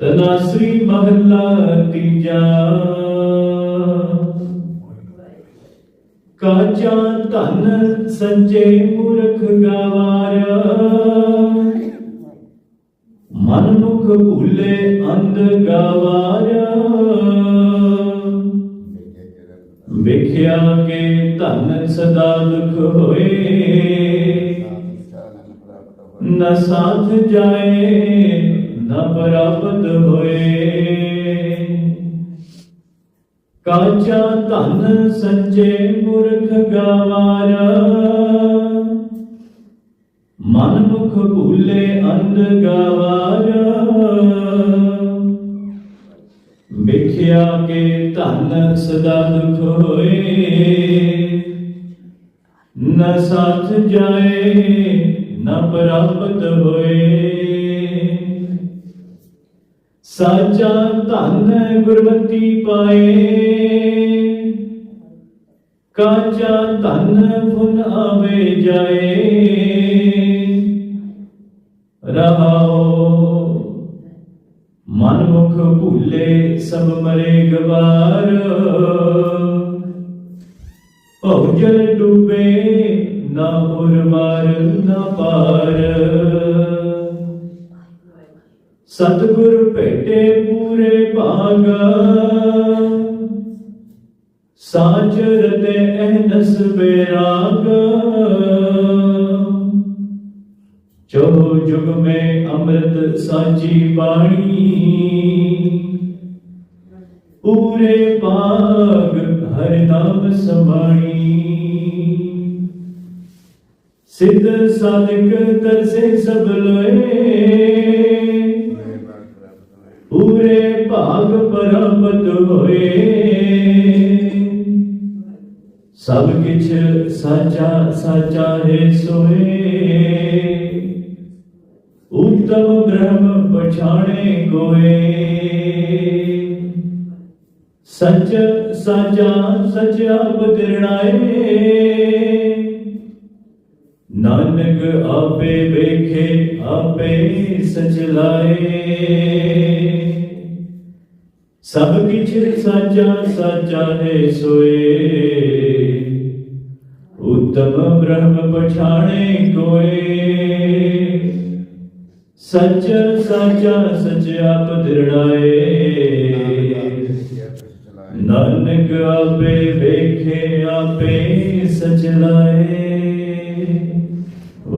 ਤਨਾਸਰੀ ਮਹੱਲਾ ਤੀਜਾ। ਕਾਚਾ ਧਨ ਸੰਜੇ ਮੂਰਖ ਗਵਾਰਾ। ਮਨ ਮੁਖ ਭੂਲੇ ਅੰਧ ਗਵਾਰਾ। ਵੇਖਿਆ ਕੇ ਧਨ ਸਦਾ ਦੁਖ ਹੋਏ। ਨ ਸਾਥ ਜਾਏ ਨ ਪ੍ਰਾਪਤ ਹੋਏ। ਕਾਚਾ ਧਨ ਸੰਜੇ ਮੂਰਖ ਗਵਾਰਾ। ਮਨ ਮੁਖ ਭੂਲੇ ਅੰਧ ਗਵਾਰਾ। ਵੇਖਿਆ ਕੇ ਧਨ ਸਦਾ ਦੁਖ ਹੋਏ। ਨ ਸਾਥ ਜਾਏ, ਨ ਪ੍ਰਾਪਤ ਹੋਏ। ਸਾਚਾ ਧਨ ਗੁਰਮਤੀ ਪਾਏ। ਕਾਚਾ ਧਨ ਫੁਨ ਆਵੇ ਜਾਏ। ਰਹਾਓ ਮਨ ਮੁਖ ਭੂਲੇ ਸਭ ਮਰੇ ਗਵਾਰ। ਭਉਜਲ ਡੁੱਬੇ ਨਾ ਉਰਵਾਰ ਨਾ ਪਾਰ ਸਤਿਗੁਰ ਭੇਟੇ ਪੂਰੇ ਭਾਗਾ। ਸਾਚ ਰਤੇ ਅਹਨਸ ਬੇਰਾਗ। ਜੋ ਜੁਗ ਮੈਂ ਅੰਮ੍ਰਿਤ ਸਾਚੀ ਬਾਣੀ। ਪੂਰੇ ਭਾਗ ਹਰਿ ਨਾਮ ਸਮਾਣੀ ਸਿੱਧ ਸਾਧਕ ਤਰਸੇ ਸਭ ਲੋਏ। ਪੂਰੇ ਭਾਗ ਪ੍ਰਾਪਤ ਹੋਏ। ਸਭ ਕਿਛ ਸਾਚਾ ਸਾਚਾ ਹੈ ਸੋਏ। ਉਤਮ ਬ੍ਰਹਮ ਪਛਾਣੇ ਕੋਏ। ਸੱਚ, ਸਾਚਾ, ਸਚਾ ਬਦਰਣਾਏ ਨਾਨਕ ਆਪੇ ਵੇਖੇ, ਆਪੇ ਸਚ ਲਾਏ। ਸਭ ਕਿਛ ਸਾਚਾ ਸਾਚਾ ਹੈ ਸੋਏ। ਉਤਮ ਬ੍ਰਹਮ ਪਛਾਣੇ ਕੋਏ। ਸੱਚ ਸਾਚਾ ਸਚ ਆਪ ਨਾਨਕ ਆਪੇ ਵੇਖੇ, ਆਪੇ ਸਚ ਲਾਏ।